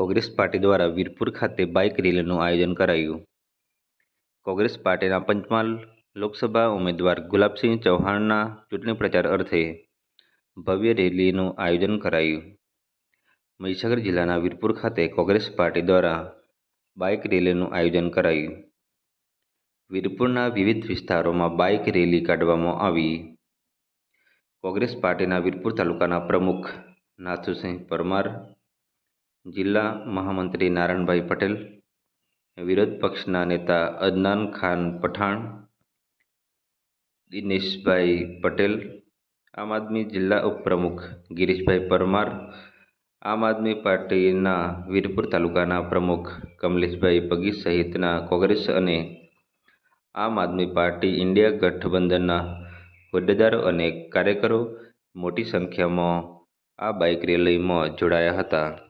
Congress party દ્વારા વીરપુર ખાતે bike રેલીનું આયોજન કરાયું. કોંગ્રેસ પાર્ટીના પંચમહાલ લોકસભા ઉમેદવાર ગુલાબસિંહ ચૌહાણના ચૂંટણી પ્રચાર અર્થે ભવ્ય રેલીનું આયોજન કરાયું. મહીસાગર જિલ્લાના વીરપુર ખાતે કોંગ્રેસ પાર્ટી દ્વારા બાઇક રેલીનું આયોજન કરાયું. વીરપુરના વિવિધ વિસ્તારોમાં બાઇક રેલી કાઢવામાં આવી. કોંગ્રેસ પાર્ટીના વીરપુર તાલુકાના પ્રમુખ નાથુસિંહ પરમાર જિલ્લા મહામંત્રી નારણભાઈ પટેલ, વિરોધ પક્ષના નેતા અદનાન ખાન પઠાણ, દિનેશભાઈ પટેલ, આમ આદમી જિલ્લા ઉપપ્રમુખ ગિરીશભાઈ પરમાર, આમ આદમી પાર્ટીના વીરપુર તાલુકાના પ્રમુખ કમલેશભાઈ પગી સહિતના કોંગ્રેસ અને આમ આદમી પાર્ટી ઇન્ડિયા ગઠબંધનના હોદ્દેદારો અને કાર્યકરો મોટી સંખ્યામાં આ બાઇક રેલીમાં જોડાયા હતા.